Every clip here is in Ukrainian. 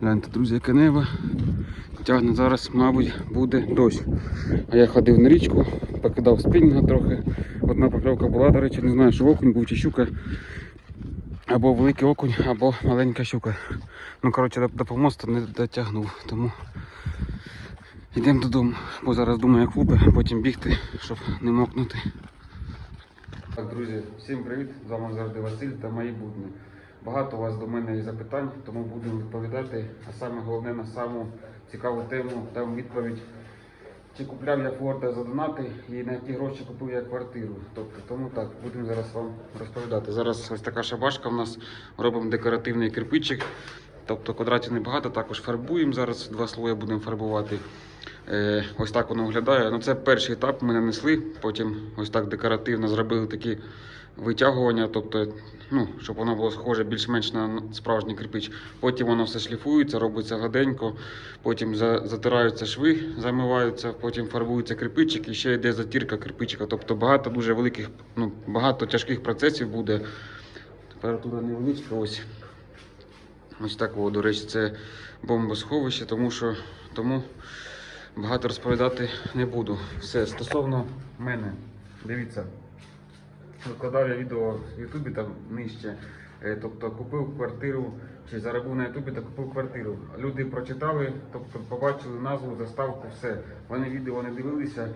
Гляньте, друзі, яке небо. Тягне зараз, мабуть, буде дощ. А я ходив на річку, покидав спінінга трохи. Одна покльовка була, до речі, не знаю, що окунь був чи щука. Або великий окунь, або маленька щука. Ну, коротше, до, помосту не дотягнув, тому йдемо додому. Бо зараз думаю, як лупи, потім бігти, щоб не мокнути. Так, друзі, всім привіт! З вами завжди Василь та мої будні. Багато у вас до мене є запитань, тому будемо відповідати. А саме головне на саму цікаву тему дам відповідь. Чи купляв я Форда за донати і на які гроші купив я квартиру. Тобто, тому так, будемо зараз вам розповідати. Зараз ось така шабашка у нас робимо декоративний кирпичик. Тобто квадратів небагато, також фарбуємо. Зараз два слої будемо фарбувати. Е, ось так воно виглядає. Ну, це перший етап ми нанесли, потім ось так декоративно зробили такі витягування, тобто, ну, щоб воно було схоже більш-менш на справжній кирпич. Потім воно все шліфується, робиться гладенько, потім за- затираються шви, замиваються, потім фарбується кирпичик і ще йде затірка кирпичика. Тобто багато дуже великих, ну, багато тяжких процесів буде. Температура невеличка, ось. Ось так, о, до речі, це бомбосховище, тому що тому багато розповідати не буду. Все, стосовно мене, дивіться, викладав я відео в Ютубі там нижче. Е, Тобто купив квартиру чи заробив на Ютубі та купив квартиру. Люди прочитали, тобто побачили назву, заставку, все. Вони відео не дивилися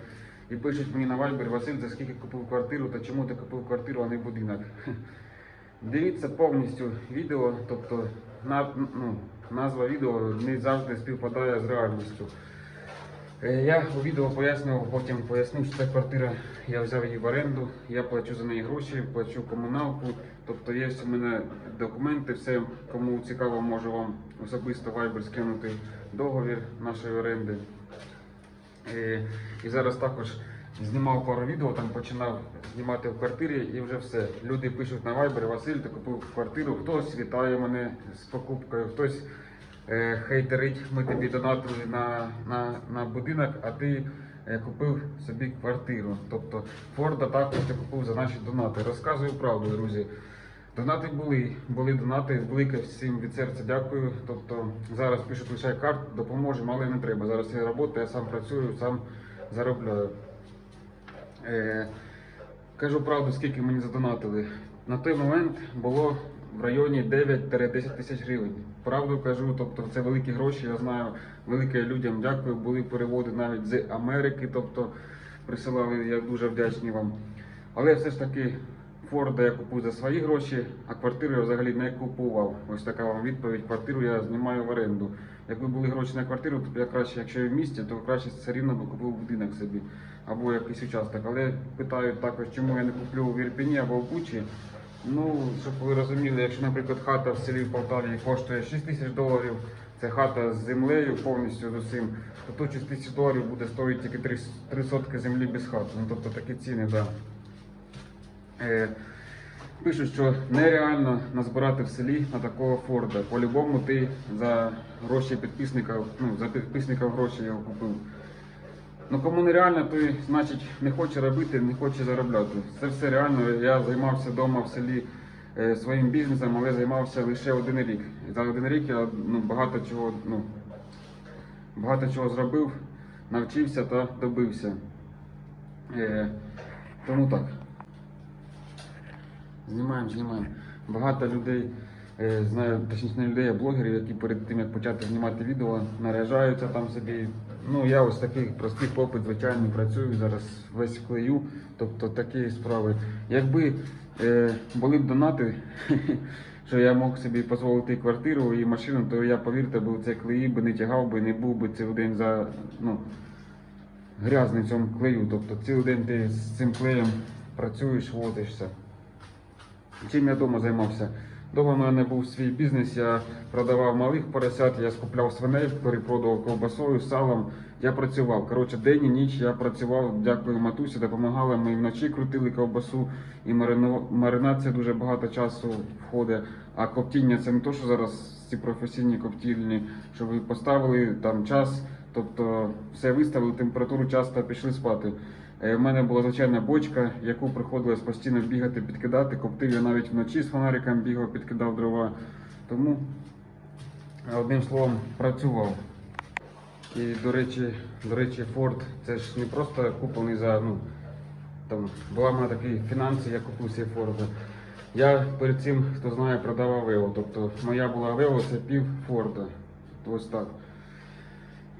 і пишуть мені на Viber, Василь, за скільки купив квартиру та чому ти купив квартиру, а не будинок. Дивіться повністю відео, тобто на, ну, назва відео не завжди співпадає з реальністю. Е, Я у відео пояснював, потім пояснив, що ця квартира, я взяв її в оренду, я плачу за неї гроші, плачу комуналку. Тобто є у мене документи, все, кому цікаво, можу вам особисто Viber скинути договір нашої оренди. Е, І зараз також знімав пару відео, там починав знімати в квартирі і вже все. Люди пишуть на Viber, Василь, ти купив квартиру, хтось вітає мене з покупкою, хтось хейтерить, ми тобі донатили на, на, на будинок, а ти е, купив собі квартиру. Тобто Форда також ти купив за наші донати. Розказую правду, друзі. Донати були, були донати, велике всім від серця дякую. Тобто зараз пишуть лише карт, допоможемо, але не треба. Зараз я робота, я сам працюю, сам заробляю. Е, кажу правду, скільки мені задонатили. На той момент було в районі 9-10 тисяч гривень. Правду кажу, тобто це великі гроші, я знаю, велике людям дякую. Були переводи навіть з Америки, тобто присилали, я дуже вдячний вам. Але все ж таки Форда я купую за свої гроші, а квартиру я взагалі не купував. Ось така вам відповідь. Квартиру я знімаю в оренду. Якби були гроші на квартиру, то я краще, якщо я в місті, то краще все рівно би купив будинок собі або якийсь участок. Але питають також, чому я не куплю в Ірпіні або в Бучі. Ну, щоб ви розуміли, якщо, наприклад, хата в селі в Полтаві коштує 6 тисяч доларів, це хата з землею повністю з усім, то тут 6 тисяч доларів буде стоїти тільки 3, 3 сотки землі без хати. Ну, тобто такі ціни, так. Да. Е, Пишуть, що нереально назбирати в селі на такого Форда. По-любому ти за гроші підписника, ну, за підписника гроші його купив. Ну кому нереально, той значить не хоче робити, не хоче заробляти. Це все реально. Я займався вдома в селі е, своїм бізнесом, але займався лише один рік. І за один рік я ну, багато чого, ну, багато чого зробив, навчився та добився. Е, тому так. Знімаємо, знімаємо. Багато людей, знаю, точніше не людей, а блогерів, які перед тим як почати знімати відео, наряжаються там собі. Ну, я ось такий простий попит, звичайно, працюю, зараз весь клею, тобто такі справи. Якби е, були б донати, що я мог собі дозволити квартиру і машину, то я, повірте, би в це клеї би не тягав би, не був би цілий день за, ну, грязний цьому клею. Тобто цілий день ти з цим клеєм працюєш, возишся. Чим я вдома займався? Дома в мене був свій бізнес, я продавав малих поросят, я скупляв свиней, перепродував ковбасою, салом. Я працював. Коротше, день і ніч я працював, дякую матусі, допомагала. Ми вночі крутили ковбасу і маринація дуже багато часу входить. А коптіння це не то, що зараз ці професійні коптільні, що ви поставили там час, тобто все виставили, температуру часто пішли спати. Е, В мене була звичайна бочка, яку приходилось постійно бігати, підкидати. Коптив я навіть вночі з фонариком бігав, підкидав дрова. Тому одним словом, працював. І, до речі, до речі, Ford це ж не просто куплений за, ну, там, була в мене такі фінанси, я купив цей Ford. Я перед цим, хто знає, продавав Evo. Тобто моя була Evo, це пів Форда. Ось так.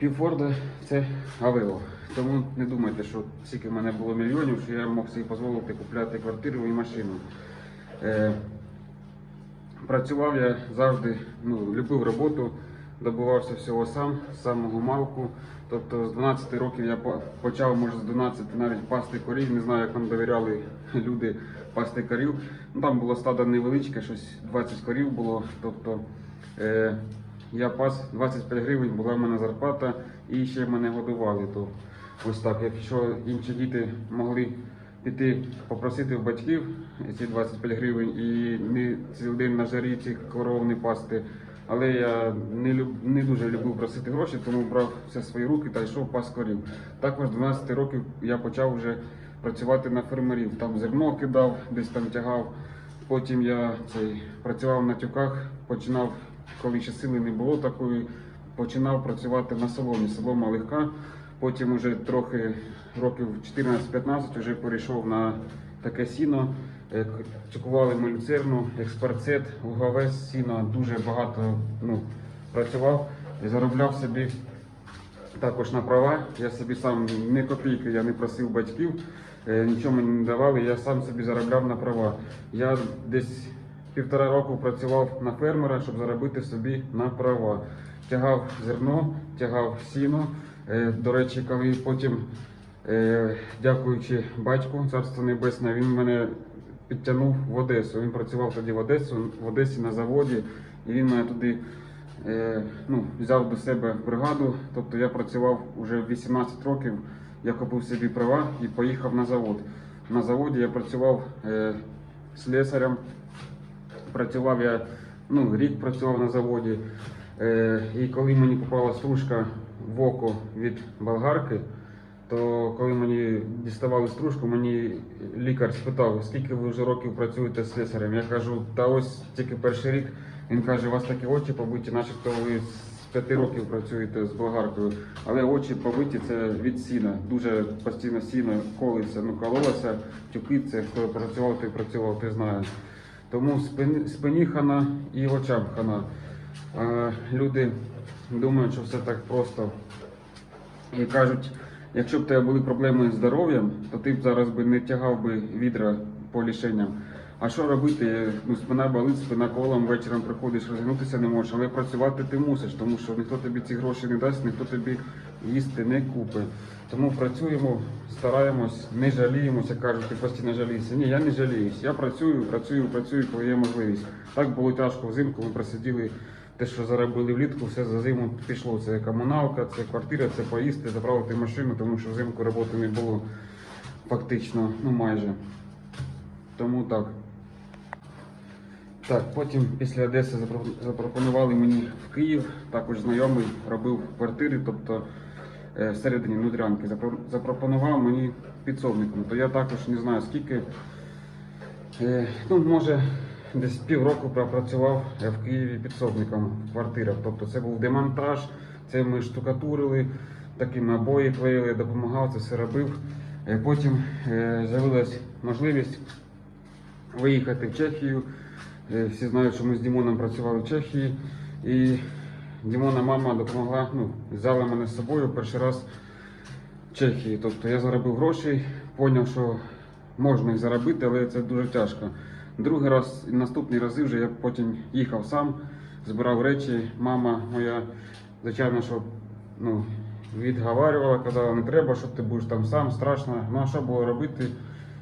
Пів Форда це Авео. Тому не думайте, що скільки в мене було мільйонів, що я мог собі дозволити купляти квартиру і машину. Е, працював я завжди, ну, любив роботу, добувався всього сам, з самого малку. Тобто з 12 років я почав, може з 12 навіть пасти корів. Не знаю, як нам довіряли люди пасти корів. Ну, там було стадо невеличке, щось 20 корів було. Тобто е, я пас 25 гривень, була в мене зарплата і ще мене годували. То ось так, якщо інші діти могли піти попросити в батьків ці 25 гривень і не цілий день на жарі цих коров не пасти. Але я не, люб, не дуже любив просити гроші, тому брав все свої руки та йшов пас корів. Також 12 років я почав вже працювати на фермерів. Там зерно кидав, десь там тягав. Потім я цей, працював на тюках, починав, коли ще сили не було такої, починав працювати на соломі. Солома легка. Потім вже трохи років 14-15 вже перейшов на таке сіно. Чекували ми люцерну, експарцет, луговець, сіно, дуже багато ну, працював заробляв собі також на права. Я собі сам не копійки, я не просив батьків, е, нічого мені не давали, я сам собі заробляв на права. Я десь півтора року працював на фермера, щоб заробити собі на права. Тягав зерно, тягав сіно. Е, До речі, коли потім, е, дякуючи батьку, царство небесне, він мене підтягнув в Одесу. Він працював тоді в Одесу, в Одесі на заводі, і він мене туди е, ну, взяв до себе бригаду. Тобто я працював вже 18 років, я купив собі права і поїхав на завод. На заводі я працював слесарем. Працював я ну, рік працював на заводі. Е, і коли мені попала стружка в око від болгарки, то коли мені діставали стружку, мені лікар спитав, скільки ви вже років працюєте з слесарем. Я кажу, та ось тільки перший рік. Він каже, у вас такі очі побиті, начебто ви з п'яти років працюєте з болгаркою. Але очі побиті це від сіна. Дуже постійно сіно колиться, ну кололося, тюки, це хто працював, той працював, ти знаєш. Тому спині, хана і очам хана. Люди думають, що все так просто. І кажуть, якщо б у тебе були проблеми з здоров'ям, то ти б зараз би не тягав би відра по лішенням. А що робити? Ну, спина болить, спина колом, вечором приходиш, розгнутися не можеш, але працювати ти мусиш, тому що ніхто тобі ці гроші не дасть, ніхто тобі їсти не купить. Тому працюємо, стараємось, не жаліємося, кажуть, ти постійно жалієшся. Ні, я не жаліюсь. Я працюю, працюю, працюю, коли є можливість. Так було тяжко взимку, ми просиділи те, що заробили влітку, все за зиму пішло. Це комуналка, це квартира, це поїсти, заправити машину, тому що взимку роботи не було фактично, ну майже. Тому так. Так, потім після Одеси запропонували мені в Київ, також знайомий робив квартири, тобто всередині внутрянки. Запро- Запропонував мені підсобником. То я також не знаю скільки. Е, Ну, може, десь півроку пропрацював в Києві підсобником в квартирах. Тобто це був демонтаж, це ми штукатурили, такими обої клеїли, допомагав, це все робив. Е, Потім е, з'явилась можливість виїхати в Чехію. Е, Всі знають, що ми з Дімоном працювали в Чехії. І Дімона мама допомогла, ну, взяла мене з собою перший раз в Чехії. Тобто я заробив гроші, зрозумів, що можна їх заробити, але це дуже тяжко. Другий раз і наступні рази вже я потім їхав сам, збирав речі. Мама моя, звичайно, що ну, відговарювала, казала, не треба, що ти будеш там сам, страшно. Ну а що було робити?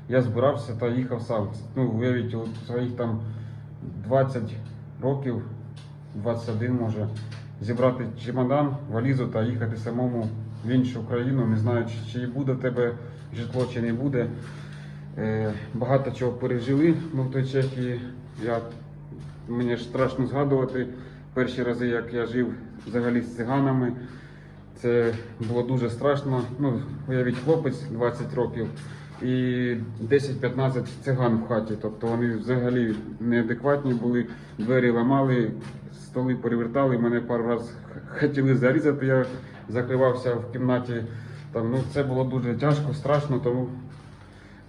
Я збирався та їхав сам. Ну, уявіть, у своїх там 20 років, 21 може, зібрати чемодан, валізу та їхати самому в іншу країну, не знаю, чи, буде тебе житло, чи не буде. Е, багато чого пережили ми в той Чехії. Я, мені ж страшно згадувати перші рази, як я жив взагалі з циганами. Це було дуже страшно. Ну, уявіть, хлопець 20 років і 10-15 циган в хаті. Тобто вони взагалі неадекватні були, двері ламали, столи перевертали, мене пару разів хотіли зарізати, я закривався в кімнаті. Там, ну, це було дуже тяжко, страшно, тому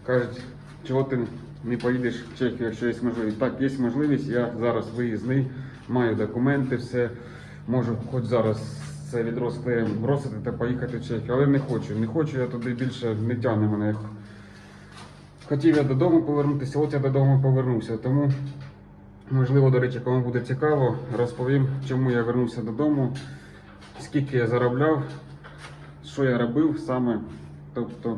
кажуть, чого ти не поїдеш в Чехію, якщо є можливість. Так, є можливість, я зараз виїзний, маю документи, все, можу хоч зараз це відро з бросити та поїхати в Чехію, але не хочу. Не хочу, я туди більше не тягне мене. Хотів я додому повернутися, от я додому повернувся. Тому, можливо, до речі, кому буде цікаво, розповім, чому я вернувся додому, скільки я заробляв, що я робив саме. Тобто,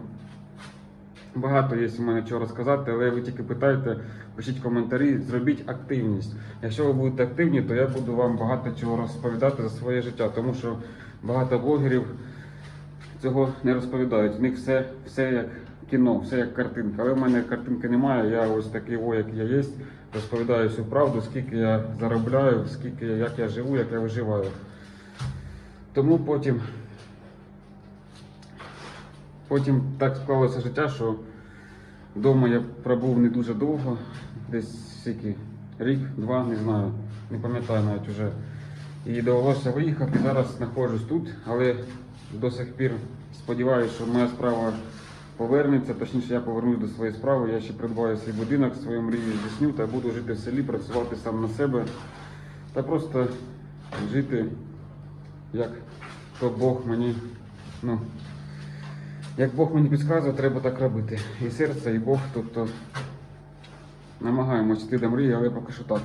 багато є у мене чого розказати, але ви тільки питайте, пишіть коментарі, зробіть активність. Якщо ви будете активні, то я буду вам багато чого розповідати за своє життя, тому що багато блогерів цього не розповідають. В них все, все як кіно, все як картинка. Але в мене картинки немає. Я ось такий о, як я є. Розповідаю всю правду, скільки я заробляю, скільки як я живу, як я виживаю. Тому потім, потім так склалося життя, що вдома я пробув не дуже довго, десь скільки, рік, два, не знаю, не пам'ятаю навіть уже. І довелося виїхати. Зараз знаходжусь тут, але до сих пір сподіваюся, що моя справа повернеться. Точніше, я повернусь до своєї справи. Я ще придбаю свій будинок, свою мрію здійсню та буду жити в селі, працювати сам на себе та просто жити, як то Бог мені, ну, як Бог мені підказує, треба так робити. І серце, і Бог, тобто намагаємось йти до мрії, але поки що так.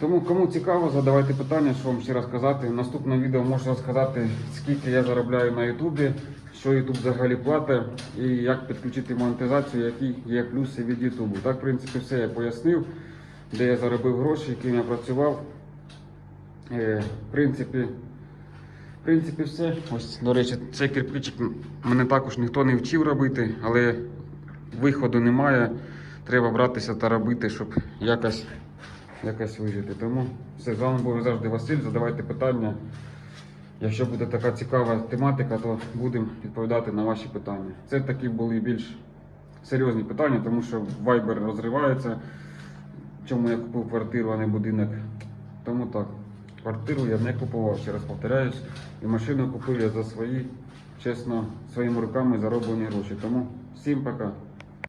Тому кому цікаво, задавайте питання, що вам ще розказати. В наступному відео можу розказати, скільки я заробляю на Ютубі, що Ютуб взагалі платить і як підключити монетизацію, які є плюси від Ютубу. Так, в принципі, все я пояснив, де я заробив гроші, яким я працював. Е, в принципі, в принципі, все. Ось, до речі, цей кирпичик мене також ніхто не вчив робити, але виходу немає. Треба братися та робити, щоб якось, якось вижити. Тому все, з вами був завжди Василь. Задавайте питання. Якщо буде така цікава тематика, то будемо відповідати на ваші питання. Це такі були більш серйозні питання, тому що Viber розривається. Чому я купив квартиру, а не будинок. Тому так. Квартиру я не купував, ще раз повторяюсь. І машину купив я за свої, чесно, своїми руками зароблені гроші. Тому всім пока.